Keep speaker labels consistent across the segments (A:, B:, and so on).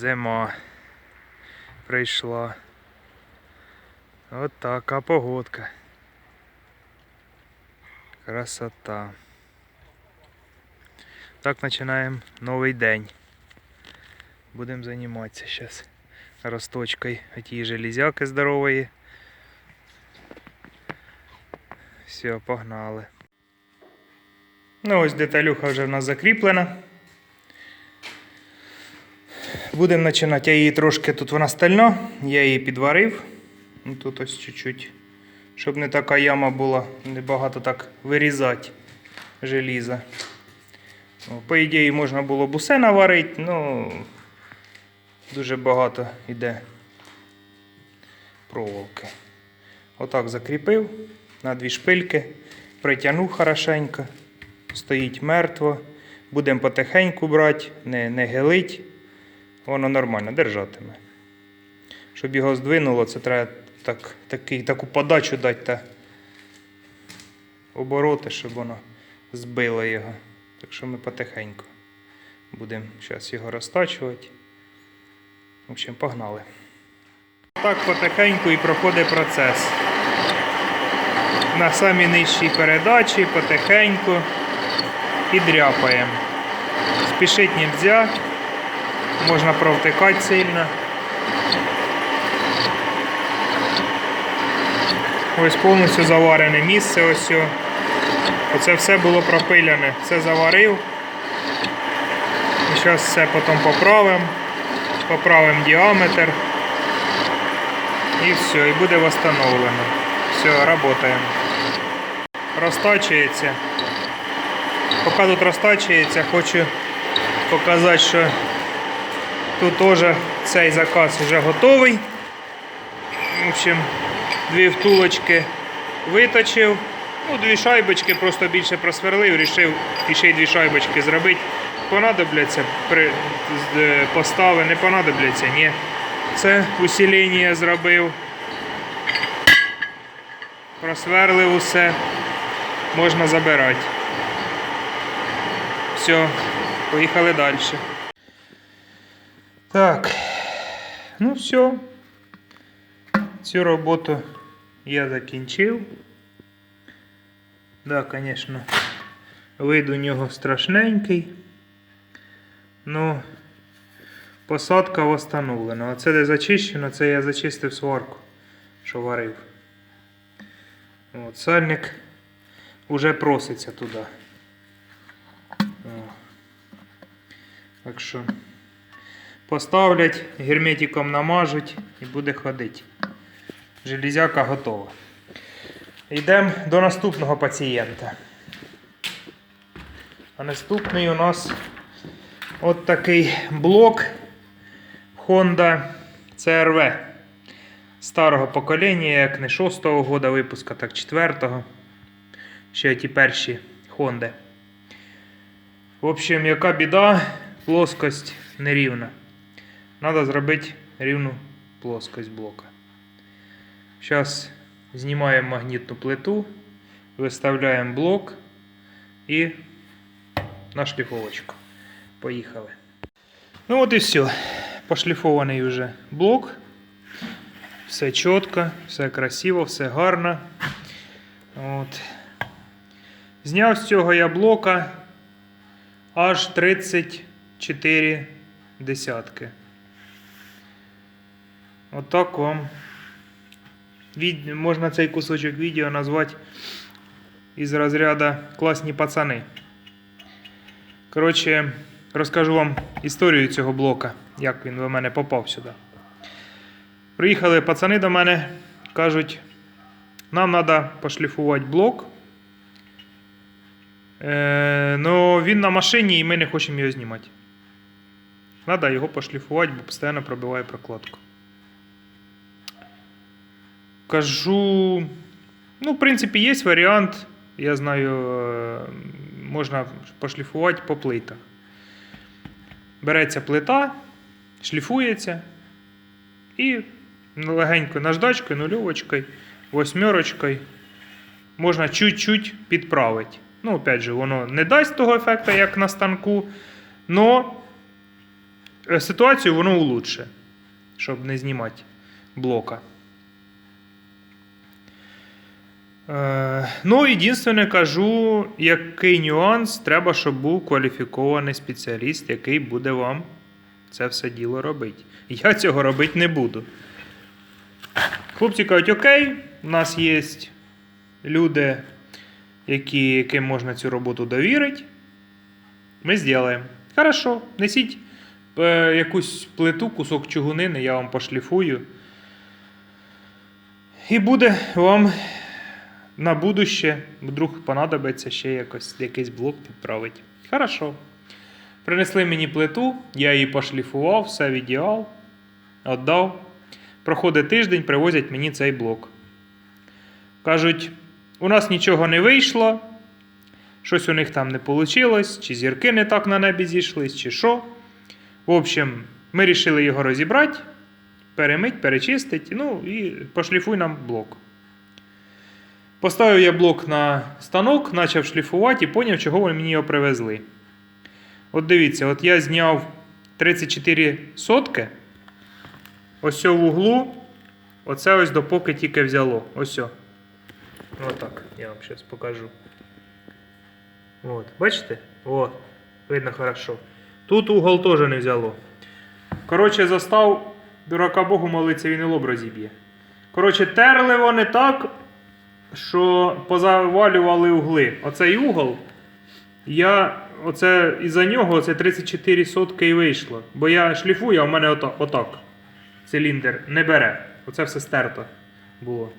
A: Зима прийшла. От така погодка. Красота. Так починаємо новий день. Будемо займатися зараз росточкою тієї железяки здорової. Все, погнали. Ну ось деталюха вже в нас закріплена. Будемо починати. Я її трошки тут вона стальна, я її підварив. Ну, Тут ось чуть-чуть. Щоб не така яма була, небагато так вирізати желіза. По ідеї можна було б усе наварити, ну дуже багато йде проволоки. Отак закріпив на дві шпильки, притягнув хорошенько, стоїть мертво. Будемо потихеньку брати, не, не гелить. Воно нормально держатиме. Щоб його здвинуло, це треба так, такий, таку подачу дати та обороти, щоб воно збило його. Так що ми потихеньку будемо зараз його розтачувати. В общем, погнали. Так потихеньку і проходить процес. На самій нижчій передачі потихеньку і дряпаємо. Спішить нельзя, можна провтикати сильно. Ось повністю заварене місце. Ось. Оце все було пропиляне. Все заварив. І зараз все потім поправимо. Поправимо діаметр. І все, і буде встановлено. Все, працюємо. Розтачується. Поки тут розтачується, хочу показати, що тут теж цей заказ вже готовий. В общем, дві втулочки виточив. Ну, дві шайбочки просто більше просверлив, рішив ще й дві шайбочки зробити. Понадобляться при е, постави, не понадобляться, ні. Це усилення зробив. Просверлив усе. Можна забирати. Все, поїхали далі. Так. Ну все. Цю роботу я закінчив. Да, звісно, вид у нього страшненький. Ну, посадка встановлена. Оце де зачищено, це я зачистив сварку, що варив. От, сальник уже проситься туди. О. Так що поставлять, герметиком намажуть і буде ходити. Железяка готова. Йдемо до наступного пацієнта. А наступний у нас от такий блок Honda CRV старого покоління, як не 6-го года випуска, так 4-го. Ще ті перші Honda. В общем, яка біда, плоскость нерівна. Треба зробити рівну плоскость блока. Зараз знімаємо магнітну плиту, виставляємо блок і на шліфовочку. Поїхали. Ну от і все. Пошліфований вже блок. Все чітко, все красиво, все гарно. От. Зняв з цього я блока аж 34 десятки. Отак вам від... можна цей кусочок відео назвати із розряду класні пацани. Коротше, розкажу вам історію цього блока, як він до мене попав сюди. Приїхали пацани до мене, кажуть, нам треба пошліфувати блок. Е, ну, він на машині і ми не хочемо його знімати. Треба його пошліфувати, бо постійно пробиває прокладку. Кажу, ну, в принципі, є варіант. Я знаю, е, можна пошліфувати по плитах. Береться плита, шліфується і легенько наждачкою, нульовочкою, восьмерочкою можна чуть-чуть підправити. Ну, опять же, воно не дасть того ефекту, як на станку, но е, ситуацію воно улучше, щоб не знімати блока. Е, ну, єдине кажу, який нюанс, треба, щоб був кваліфікований спеціаліст, який буде вам це все діло робити. Я цього робити не буду. Хлопці кажуть, окей, у нас є люди, які, яким можна цю роботу довірити. Ми зробимо. Хорошо, несіть е, якусь плиту, кусок чугунини, я вам пошліфую. І буде вам на будуще, вдруг понадобиться ще якось якийсь блок підправити. Хорошо. Принесли мені плиту, я її пошліфував, все в ідеал, віддав. Проходить тиждень, привозять мені цей блок. Кажуть, у нас нічого не вийшло, щось у них там не вийшло, чи зірки не так на небі зійшлись, чи що. В общем, ми вирішили його розібрати, перемить, перечистити, ну і пошліфуй нам блок. Поставив я блок на станок, почав шліфувати і зрозумів, чого вони мені його привезли. От дивіться, от я зняв 34 сотки. Ось в углу. Оце ось допоки тільки взяло. Ось. о. Отак. Я вам зараз покажу. От, бачите? О, видно хорошо. Тут угол теж не взяло. Коротше, застав дурака Богу молиться, він і лоб розіб'є. Коротше, терли вони так, що позавалювали угли. Оцей угол. Я оце із-за нього оце 34 сотки і вийшло. Бо я шліфую, а в мене ото- отак. Циліндр не бере. Оце все стерто було.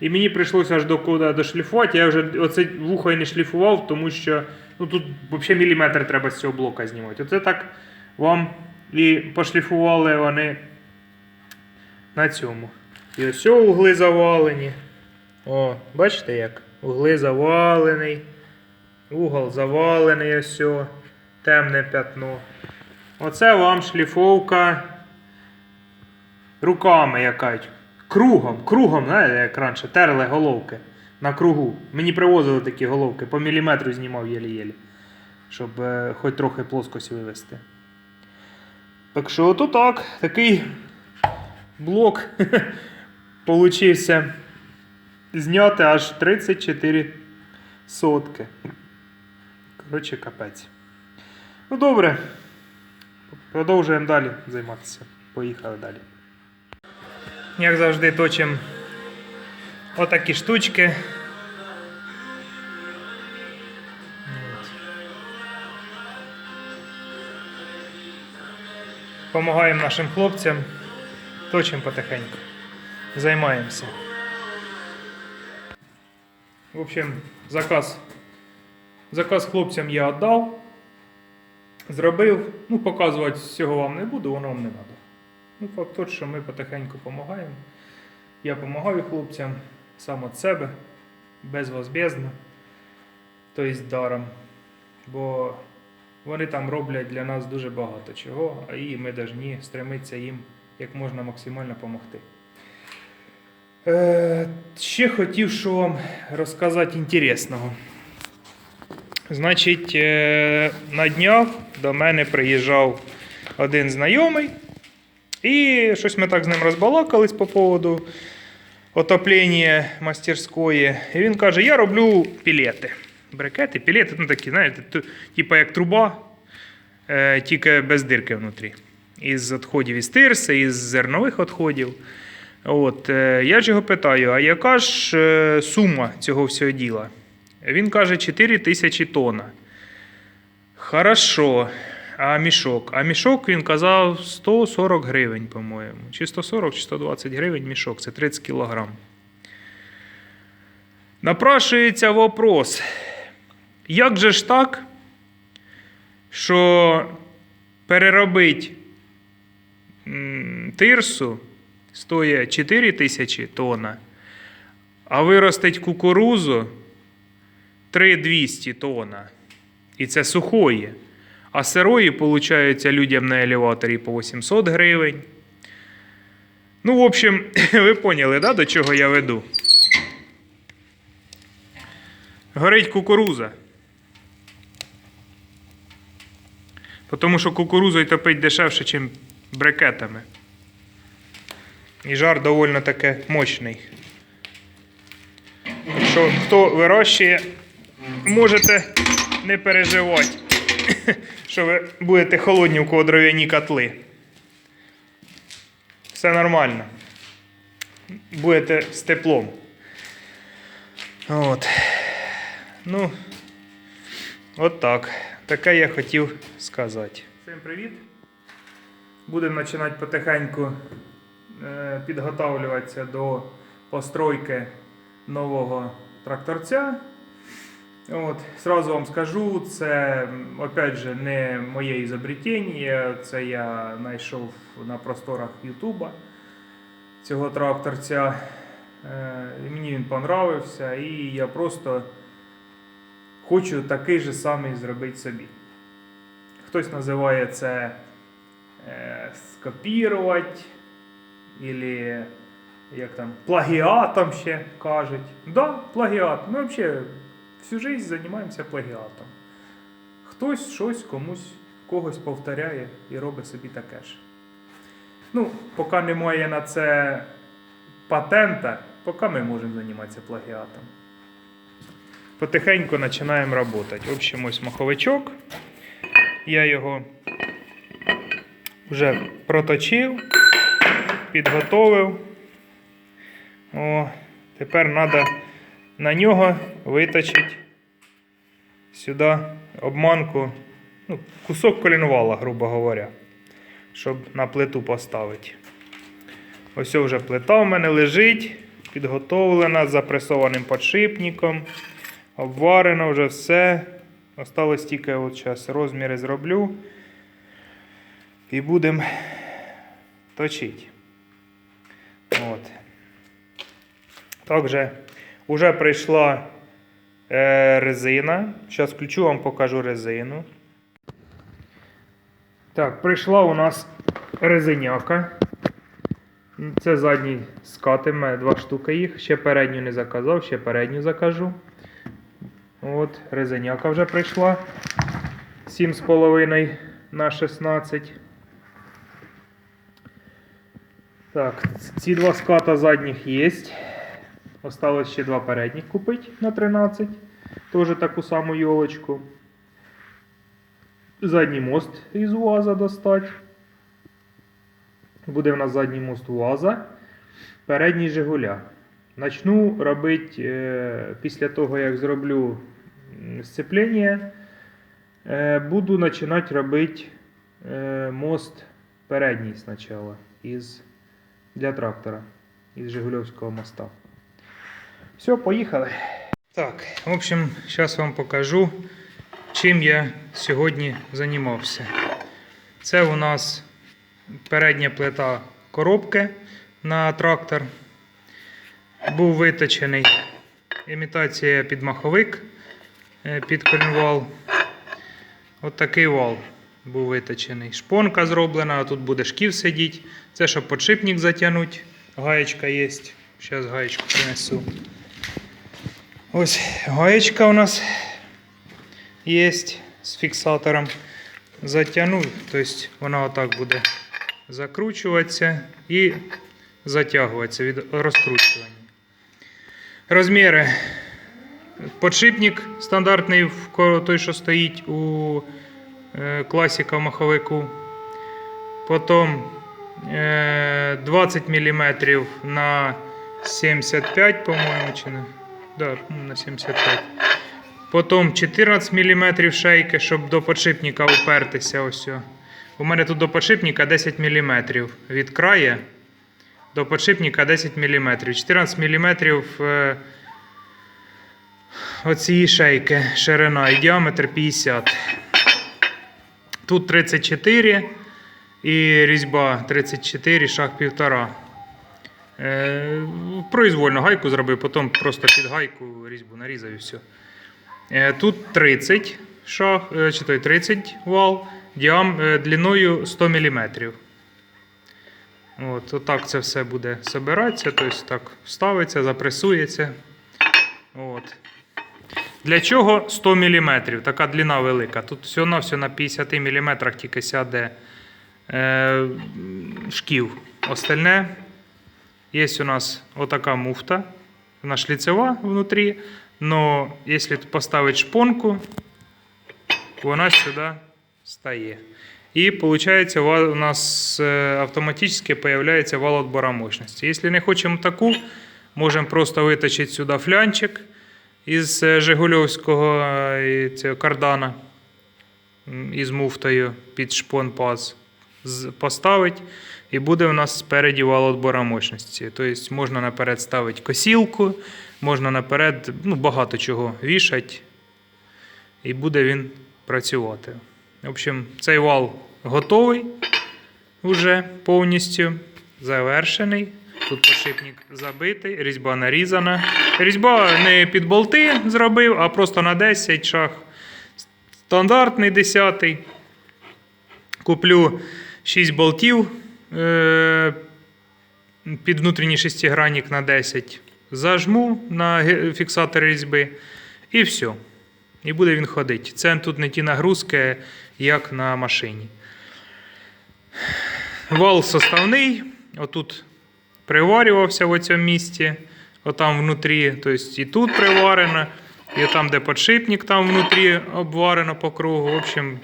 A: І мені прийшлося аж до куди дошліфувати. Я вже оце вухо не шліфував, тому що ну, тут взагалі міліметр треба з цього блока знімати. Оце так вам і пошліфували вони на цьому. І ось угли завалені. О, бачите як? Угли завалений. Угол завалений ось. Темне пятно. Оце вам шліфовка руками якась. Кругом, кругом, знаєте, як раніше, терли головки на кругу. Мені привозили такі головки, по міліметру знімав єлі-єлі, щоб е, хоч трохи плоскость вивести. Так що то так, такий блок получився зняти аж 34 сотки. Коротше, капець. Ну добре. Продовжуємо далі займатися. Поїхали далі. Як завжди, точимо отакі штучки. Помагаємо нашим хлопцям. Точимо потихеньку. Займаємося. В общем, заказ. Заказ хлопцям я віддав. Зробив. Ну, показувати всього вам не буду, воно вам не треба. Ну, факт тот, що ми потихеньку допомагаємо. Я допомагаю хлопцям сам від себе, безвозбезно, тобто даром. Бо вони там роблять для нас дуже багато чого, і ми повинні стремитися їм як можна максимально допомогти. Е, ще хотів що вам розказати інтересного. Значить, е, на днях до мене приїжджав один знайомий, і щось ми так з ним розбалакались по поводу отоплення мастерської. І він каже: я роблю пілети. Брикети, пілети, ну такі, знаєте, типу як труба, е, тільки без дирки внутрі. Із відходів із тирси, із зернових відходів. От, е, я ж його питаю, а яка ж е, сума цього всього діла? Він каже 4 тисячі тонн. Хорошо. А мішок? А мішок він казав 140 гривень, по-моєму. Чи 140, чи 120 гривень мішок, це 30 кілограм. Напрашується вопрос. Як же ж так, що переробити тирсу стоїть 4 тисячі тонн, а виростить кукурузу 3200 тонн. І це сухої. А сирої, виходить, людям на елеваторі по 800 гривень. Ну, в общем, ви поняли, да, до чого я веду? Горить кукуруза. Тому що кукурузою топить дешевше, ніж брикетами. І жар доволі таки мощний. Якщо хто вирощує, можете не переживати, що ви будете холодні у дров'яні котли. Все нормально. Будете з теплом. От. Ну, от так. Таке я хотів сказати. Всім привіт. Будемо починати потихеньку підготовлюватися до постройки нового тракторця. От, сразу вам скажу, це опять же не моє ізобретення, це я знайшов на просторах Ютуба цього тракторця. Е, мені він понравився, і я просто хочу такий же самий зробити собі. Хтось називає це е, скопірувати, або як там, плагіатом ще кажуть. Да, плагіат. Ми взагалі всю життя займаємося плагіатом. Хтось щось комусь когось повторяє і робить собі таке ж. Ну, поки немає на це патента, поки ми можемо займатися плагіатом. Потихеньку починаємо працювати. В общем, ось маховичок. Я його вже проточив, підготовив. О, тепер треба на нього виточити сюди обманку, ну, кусок колінвала, грубо говоря, щоб на плиту поставити. Ось вже плита в мене лежить, підготовлена з запресованим подшипником. Обварено вже все. Осталось тільки от зараз розміри зроблю. І будемо точити. От. Також вже прийшла е, резина. Зараз включу вам покажу резину. Так, прийшла у нас резиняка. Це задній скати, мене два штуки їх. Ще передню не заказав, ще передню закажу. От, резиняка вже прийшла. 7,5 на 16. Так, ці два ската задніх є. Осталось ще два передніх купити на 13. Теж таку саму йолочку. Задній мост із УАЗа достати. Буде в нас задній мост УАЗа. Передній Жигуля. Начну робити е, після того, як зроблю сцеплення, е, буду починати робити е, мост передній спочатку із, для трактора із Жигульовського моста. Все, поїхали. Так, в общем, зараз вам покажу, чим я сьогодні займався. Це у нас передня плита коробки на трактор. Був виточений імітація під маховик е, під колінвал. От такий вал був виточений. Шпонка зроблена, а тут буде шків сидіти. Це щоб подшипник затягнути. Гаєчка є. Зараз гаєчку принесу. Ось гаєчка у нас є з фіксатором. Затягну, тобто вона отак буде закручуватися і затягуватися від розкручування. Розміри. Подшипник стандартний, той, що стоїть у е, класіка в маховику. Потім е, 20 мм на 75, по-моєму, чи не? Да, на 75. Потім 14 мм шейки, щоб до подшипника упертися. Ось. У мене тут до подшипника 10 мм від краю до подшипника 10 мм. 14 мм е, оцієї шейки ширина і діаметр 50. Тут 34 і різьба 34, шаг 1,5. Е, произвольно гайку зробив, потім просто під гайку різьбу нарізав і все. Е, Тут 30 шаг, е, чи той 30 вал, діам, е, длиною 100 мм. От, отак це все буде збиратися, тобто так вставиться, запресується. От. Для чого 100 мм? Така длина велика. Тут все на все на 50 мм тільки сяде е, шків. Остальне є у нас отака муфта. Вона шліцева внутрі. Но якщо поставити шпонку, вона сюди стає. І виходить, у нас е, автоматично появляється вал отбора мощності. Якщо не хочемо таку, можемо просто витащити сюди флянчик із е, Жигульовського е, цього кардана із муфтою під шпон паз поставити. І буде у нас спереді вал отбора мощності. Тобто можна наперед ставити косілку, можна наперед ну, багато чого вішати, і буде він працювати. В общем, цей вал готовий вже повністю завершений. Тут подшипник забитий, різьба нарізана. Різьба не під болти зробив, а просто на 10 шаг. Стандартний 10. Куплю 6 болтів е, під внутрішній шестигранник на 10. Зажму на фіксатор різьби і все. І буде він ходити. Це тут не ті нагрузки, як на машині. Вал составний. Отут приварювався в цьому місці. Отам внутрі, тобто і тут приварено, і там, де подшипник, там внутрі обварено по кругу. В общем,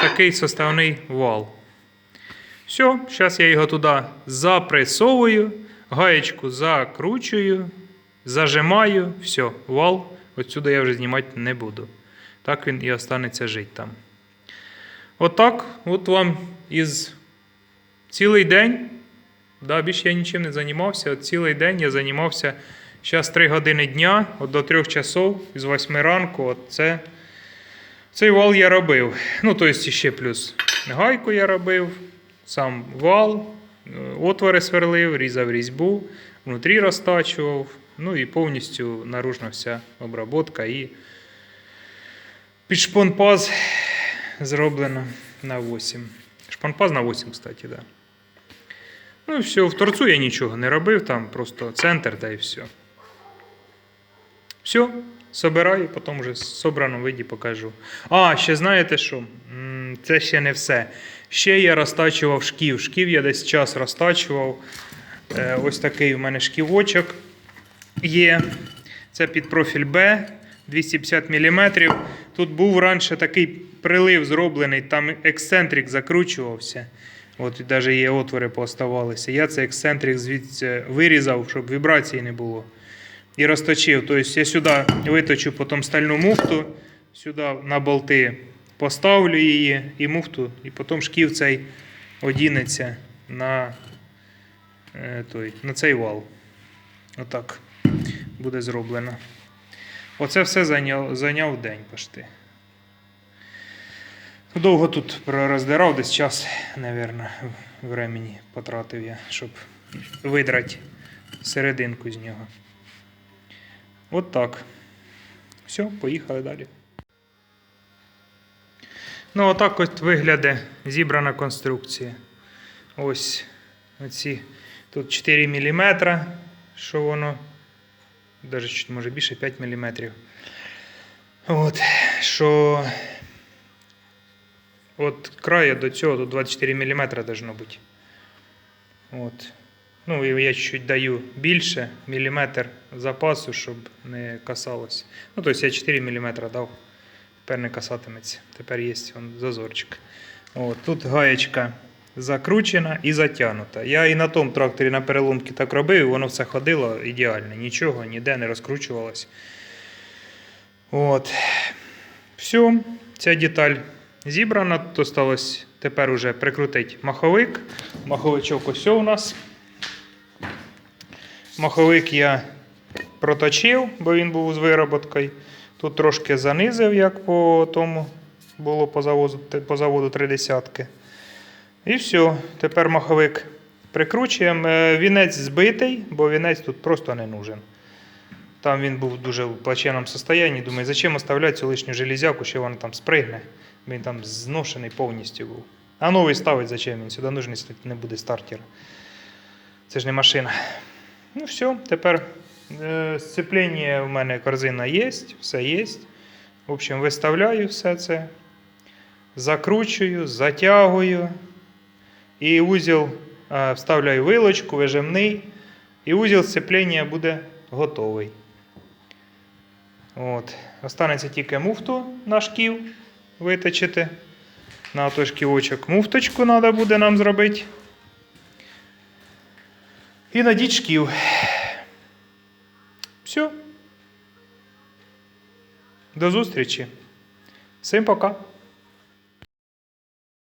A: такий составний вал. Все, зараз я його туди запресовую, гаєчку закручую, зажимаю, все, вал. Отсюди я вже знімати не буду. Так він і останеться жити там. Отак, от вам із цілий день. Да, більше я нічим не займався. От цілий день я займався зараз 3 години дня, от до 3 часов, з 8 ранку. От це, цей вал я робив. Ну, тобто ще плюс гайку я робив, сам вал, е, отвори сверлив, різав різьбу, внутрі розтачував. Ну і повністю наружна вся обработка і під шпонпаз зроблено на 8. Шпонпаз на 8, кстати, да. Ну і все, в торцу я нічого не робив, там просто центр та і все. Все, собираю, потім вже в собраному виді покажу. А, ще знаєте що? Це ще не все. Ще я розтачував шків. Шків я десь час розтачував. Е, Ось такий у мене шківочок є. Це під профіль Б 250 мм. Тут був раніше такий прилив зроблений, там ексцентрик закручувався. От навіть є отвори пооставалися. Я цей ексцентрик звідси вирізав, щоб вібрації не було. І розточив. Тобто я сюди виточу потім стальну муфту, сюди на болти поставлю її і муфту, і потім шків цей одінеться на, е, той, на цей вал. Отак буде зроблено. Оце все зайняв, зайняв день почти. Довго тут роздирав, десь час, мабуть, времени потратив я, щоб видрати серединку з нього. От так. Все, поїхали далі. Ну, отак от виглядає зібрана конструкція. Ось оці тут 4 мм, що воно, навіть може більше 5 мм. От, що от краю до цього тут 24 мм должно бути. От. Ну, я чуть даю більше міліметр запасу, щоб не касалось. Ну, тобто я 4 мм дав. Тепер не касатиметься. Тепер є он зазорчик. От, тут гаєчка закручена і затягнута. Я і на тому тракторі на переломці так робив, і воно все ходило ідеально. Нічого ніде не розкручувалось. От. Все, ця деталь зібрана. Тут осталось тепер уже прикрутити маховик. Маховичок ось у нас. Маховик я проточив, бо він був з вироботкою. Тут трошки занизив, як по тому було по заводу, по заводу три десятки. І все. Тепер маховик прикручуємо. Е, Вінець збитий, бо вінець тут просто не нужен. Там він був дуже в плачевному стані. Думаю, зачем оставляти цю лишню железяку, що вона там спригне. Він там зношений повністю був. А новий ставить зачем він? Сюди нужен, не буде стартера. Це ж не машина. Ну все, тепер Е, Сцеплення у мене корзина є, все є. В общем, виставляю все це, закручую, затягую. І узіл е, вставляю вилочку, вижимний. І узіл сцеплення буде готовий. От. Останеться тільки муфту на шків виточити. На той шківочок муфточку треба буде нам зробити. І надіть шків. Все. До зустрічі. Всім пока.